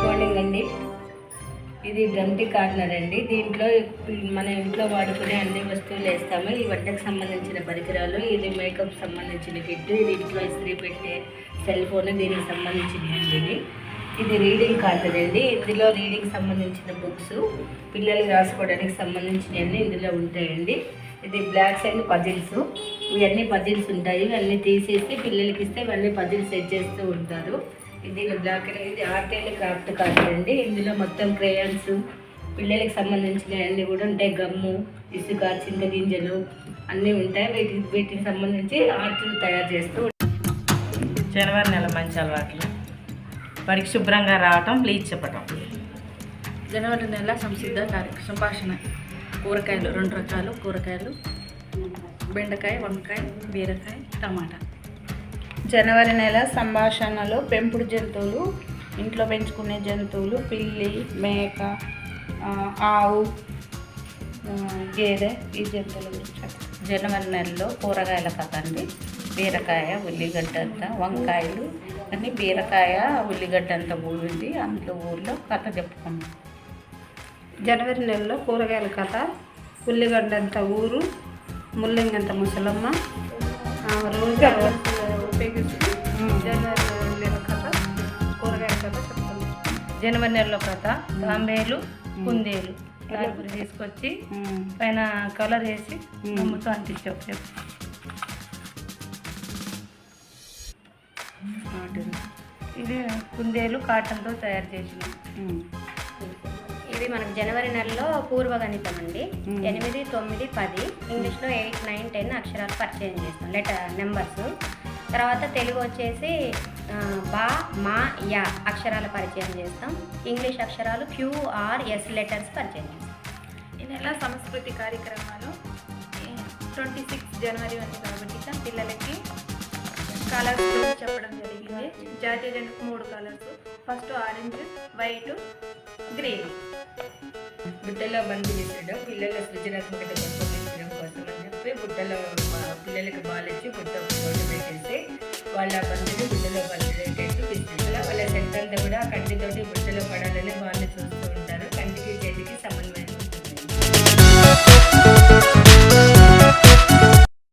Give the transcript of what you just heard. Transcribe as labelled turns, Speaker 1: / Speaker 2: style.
Speaker 1: Morning అండి. ఇది డ్రమ్టి corner అండి. దీంట్లో మన ఇంట్లో వాడుకునే అన్ని వస్తువులు వేస్తాము. ఈ వంటకు సంబంధించిన పరికరాలు ఇది మేకప్ సంబంధించిన కిట్ ఇది ఇంట్లో ఇస్త్రీ పెట్టే సెల్ ఫోన్ దీనికి సంబంధించిన ఇది ఇది రీడింగ్ కార్నర్ అండి. ఇందులో రీడింగ్ సంబంధించిన బుక్స్ పిల్లలు రాసుకోవడానికి సంబంధించినవన్నీ ఇందులో ఉంటాయండి. ఇది బ్లాక్స్ అండ్ పజిల్స్ ఇవన్నీ పజిల్స్ ఉంటాయి. ఇవన్నీ తీసేసి పిల్లలకి ఇస్తే ఇవన్నీ పజిల్స్ సెట్ చేస్తూ ఉంటారు. ఇది బ్లాక్ ఇది ఆర్ట్ అండ్ క్రాఫ్ట్ కార్డ్ అండి. ఇందులో మొత్తం క్రేయాన్స్ పిల్లలకి సంబంధించినవి అన్నీ కూడా ఉంటాయి. గమ్ము ఇసుక చింతగింజలు అన్నీ ఉంటాయి. వీటికి వీటికి సంబంధించి ఆర్ట్లు తయారు చేస్తూ
Speaker 2: జనవరి నెల మంచి అలవాట్లు. పరిశుభ్రంగా రావటం బ్లీచ్ చెప్పటం.
Speaker 3: జనవరి నెల సంసిద్ధ కార్యక్రమం సంభాషణ. కూరగాయలు రెండు రకాలు. కూరగాయలు బెండకాయ వంకాయ బీరకాయ టమాటా.
Speaker 4: జనవరి నెల సంభాషణలో పెంపుడు జంతువులు ఇంట్లో పెంచుకునే జంతువులు పిల్లి మేక ఆవు గేదె ఈ జంతువుల గురించి.
Speaker 5: జనవరి నెలలో కూరగాయల కథ అండి. బీరకాయ ఉల్లిగడ్డ అంతా వంకాయలు అన్ని బీరకాయ ఉల్లిగడ్డ అంతా ఊరింది అందులో ఊర్లో కథ చెప్పుకున్నాం.
Speaker 4: జనవరి నెలలో కూరగాయల కథ ఉల్లిగడ్డంత ఊరు ముల్లింగంత ముసలమ్మ రోజు ఉపయోగిస్తూ జనవరి నెల కథ కూరగాయల కథ చెప్తాను
Speaker 5: జనవరి నెలలో కథ తాంబేలు కుందేలు. నలుగురు తీసుకొచ్చి పైన కలర్ వేసి అమ్ముతూ అంటించాం చెప్పు. ఇది కుందేలు కాటన్తో తయారు చేసినాం.
Speaker 6: ఇది మనకు జనవరి నెలలో పూర్వ గణితం అండి ఎనిమిది తొమ్మిది పది. ఇంగ్లీష్లో ఎయిట్ నైన్ టెన్ అక్షరాలు పరిచయం చేస్తాం. Letter numbers. తర్వాత తెలుగు వచ్చేసి బా మా యా అక్షరాల పరిచయం చేస్తాం. ఇంగ్లీష్ అక్షరాలు క్యూఆర్ ఎస్ లెటర్స్ పరిచయం చేస్తాం.
Speaker 3: ఈ నెల సంస్కృతి కార్యక్రమాలు ట్వంటీ సిక్స్ జనవరి ఉంది కాబట్టి పిల్లలకి కలర్స్ చెప్పడం జరిగింది. జాతీయ జెండాకు మూడు colours first orange white green.
Speaker 1: బుట్టలో బంతి విసరడం పిల్లల సృజనాత్మకత పెంపొందించడం కోసం అని చెప్పి బుట్టలో పిల్లలకి బాల్ ఇచ్చి బుట్ట వాళ్ళ బంతిని బుట్టలో పడేటట్టు విసిరి వాళ్ళ సెంట్ అంతా కూడా కంటితోటి బుట్టలో పడాలని వాళ్ళు చూస్తూ